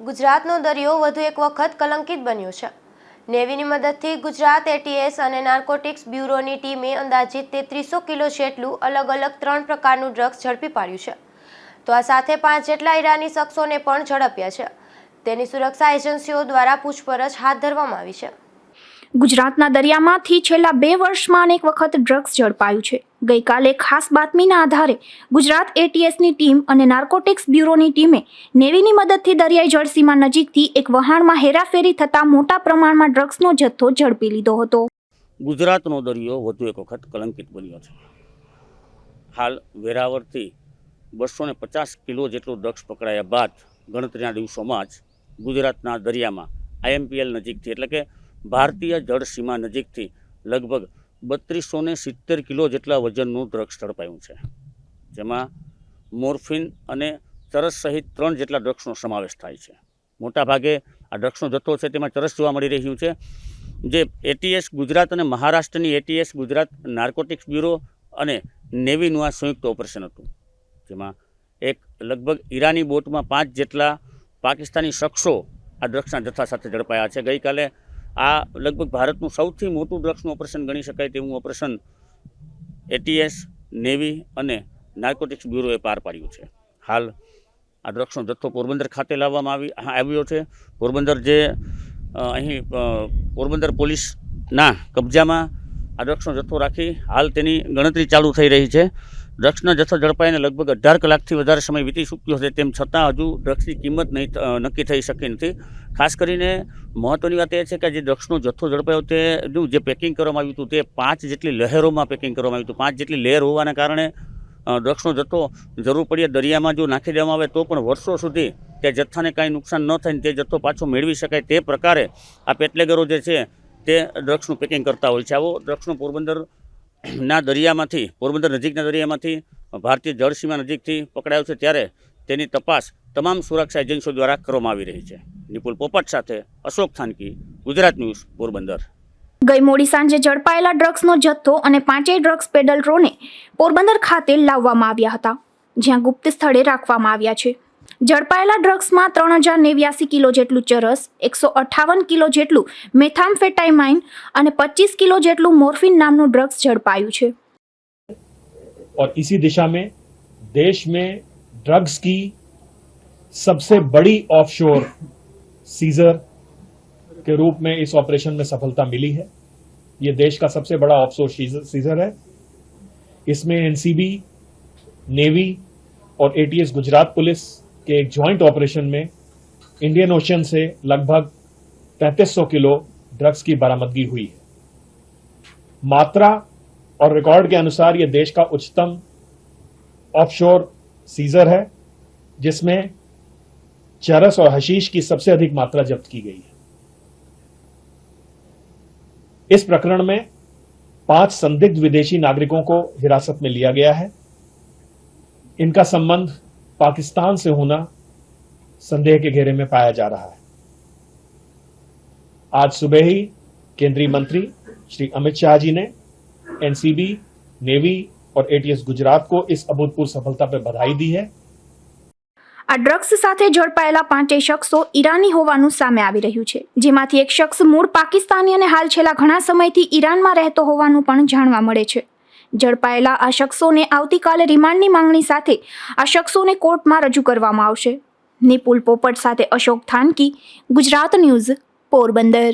ગુજરાતનો દરિયો વધુ એક વખત કલંકિત બન્યો છે. નેવીની મદદથી ગુજરાત એટીએસ અને નાર્કોટિક્સ બ્યુરોની ટીમે અંદાજિત તેત્રીસો કિલો જેટલું અલગ અલગ ત્રણ પ્રકારનું ડ્રગ્સ ઝડપી પાડ્યું છે. તો આ સાથે પાંચ જેટલા ઈરાની શખ્સોને પણ ઝડપ્યા છે. તેની સુરક્ષા એજન્સીઓ દ્વારા પૂછપરછ હાથ ધરવામાં આવી છે. ગુજરાતના દરિયામાંથી છેલ્લા બે વર્ષમાં અનેક વખત ડ્રગ્સ ઝડપાયું છે. ગઈકાલે ખાસ બાતમીના આધારે ગુજરાત એટીએસની ટીમ અને નાર્કોટિક્સ બ્યુરોની ટીમે નેવીની મદદથી દરિયાઈ જળસીમા નજીકથી એક વહાણમાં હેરાફેરી થતાં મોટા પ્રમાણમાં ડ્રગ્સનો જથ્થો ઝડપી લીધો હતો. ગુજરાતનો દરિયો વધુ એક વખત કલંકિત બન્યો છે. હાલ વેરાવળથી બસો ને પચાસ કિલો જેટલું ડ્રગ્સ પકડાયા બાદ ગણતરીના દિવસોમાં જ ગુજરાતના દરિયામાં આઈએમપીએલ નજીકથી એટલે કે ભારતીય જળસીમા નજીકથી લગભગ બત્રીસો ને સિત્તેર કિલો જેટલા વજનનું ડ્રગ્સ ઝડપાયું છે. જેમાં મોર્ફિન અને ચરસ સહિત ત્રણ જેટલા ડ્રગ્સનો સમાવેશ થાય છે. મોટાભાગે આ ડ્રગ્સનો જથ્થો છે તેમાં ચરસ જોવા મળી રહ્યું છે, જે એટીએસ ગુજરાત અને મહારાષ્ટ્રની એટીએસ ગુજરાત નાર્કોટિક્સ બ્યુરો અને નેવીનું આ સંયુક્ત ઓપરેશન હતું. જેમાં એક લગભગ ઈરાની બોટમાં પાંચ જેટલા પાકિસ્તાની શખ્સો આ ડ્રગ્સના જથ્થા સાથે ઝડપાયા છે. ગઈકાલે આ લગભગ ભારતનું સૌથી મોટું ડ્રગ્સનું ઓપરેશન ગણી શકાય તેવું ઓપરેશન એટીએસ, નેવી અને નાર્કોટિક્સ બ્યુરોએ પાર પાડ્યું છે. હાલ આ ડ્રગ્સનો જથ્થો પોરબંદર ખાતે લાવવામાં આવી આવ્યો છે. પોરબંદર જે અહીં પોરબંદર પોલીસના કબજામાં આ ડ્રગ્સનો જથ્થો રાખી હાલ તેની ગણતરી ચાલુ થઈ રહી છે. ડ્રગ્સનો જથ્થો ઝડપાઈને લગભગ અઢાર કલાકથી વધારે સમય વીતી ચૂક્યો છે. તેમ છતાં હજુ ડ્રગ્સની કિંમત નહીં નક્કી થઈ શકી નથી. ખાસ કરીને મહત્ત્વની વાત એ છે કે જે ડ્રગ્સનો જથ્થો ઝડપાયો તેનું જે પેકિંગ કરવામાં આવ્યું હતું તે પાંચ જેટલી લહેરોમાં પેકિંગ કરવામાં આવ્યું હતું. પાંચ જેટલી લહેર હોવાના કારણે ડ્રગ્સનો જથ્થો જરૂર પડીએ દરિયામાં જો નાખી દેવામાં આવે તો પણ વર્ષો સુધી તે જથ્થાને કાંઈ નુકસાન ન થાય તે જથ્થો પાછો મેળવી શકાય તે પ્રકારે આ પેટલેગરો જે છે તે ડ્રગ્સનું પેકિંગ કરતા હોય છે. આવો ડ્રગ્સનો પોરબંદર ના દરિયામાંથી, પોરબંદર નજીકના દરિયામાંથી, ભારતીય જળસીમા નજીકથી પકડાયો છે ત્યારે તેની તપાસ તમામ સુરક્ષા એજન્સીઓ દ્વારા કરવામાં આવી રહી છે. નિપુલ પોપટ સાથે અશોક થાનકી, ગુજરાત ન્યૂઝ, પોરબંદર. ગઈ મોડી સાંજે ઝડપાયેલા ડ્રગ્સનો જથ્થો અને પાંચેય ડ્રગ્સ પેડલરોને પોરબંદર ખાતે લાવવામાં આવ્યા હતા, જ્યાં ગુપ્ત સ્થળે રાખવામાં આવ્યા છે. ઝડપાયેલા ડ્રગ્સમાં ત્રણ હજાર નેવ્યાસી કિલો જેટલું ચરસ એકસો અઠ્ઠાવન કિલો જેટલું મેથામ્ફેટાઇમાઇન અને પચીસ કિલો જેટલું મોર્ફિન નામનું ડ્રગ્સ ઝડપાયું છે और इसी दिशा में देश में ड्रग्स की सबसे बड़ी ऑफशोर सीजर के रूप में इस ऑपरेशन में सफलता मिली है ये देश का सबसे बड़ा ऑफशोर सीजर है इसमें एनसीबी नेवी और एटीएस गुजरात पुलिस के एक जॉइंट ऑपरेशन में इंडियन ओशन से लगभग 3500 किलो ड्रग्स की बरामदगी हुई है। मात्रा और रिकॉर्ड के अनुसार यह देश का उच्चतम ऑफशोर सीजर है, जिसमें चरस और हशीश की सबसे अधिक मात्रा जब्त की गई है। इस प्रकरण में पाँच संदिग्ध विदेशी नागरिकों को हिरासत में लिया गया है। इनका संबंध पाकिस्तान से होना संदेह के घेरे में पाया जा रहा है आज सुबह ही केंद्रीय मंत्री श्री अमित शाह जी ने एनसीबी नेवी और एटीएस गुजरात को इस अभूतपूर्व सफलता पर बधाई दी है આ ડ્રગ્સ સાથે ઝડપાયેલા પાંચેય શખ્સો ઈરાની હોવાનું સામે આવી રહ્યું છે જેમાંથી એક શખ્સ મૂળ પાકિસ્તાની અને હાલ છેલ્લા ઘણા સમયથી ઈરાનમાં રહેતો હોવાનું પણ જાણવા મળે છે ઝડપાયેલા આ શખ્સોને આવતીકાલે રિમાન્ડની માંગણી સાથે આ શખ્સોને કોર્ટમાં રજૂ કરવામાં આવશે. નિપુલ પોપટ સાથે અશોક થાનકી, ગુજરાત ન્યૂઝ પોરબંદર.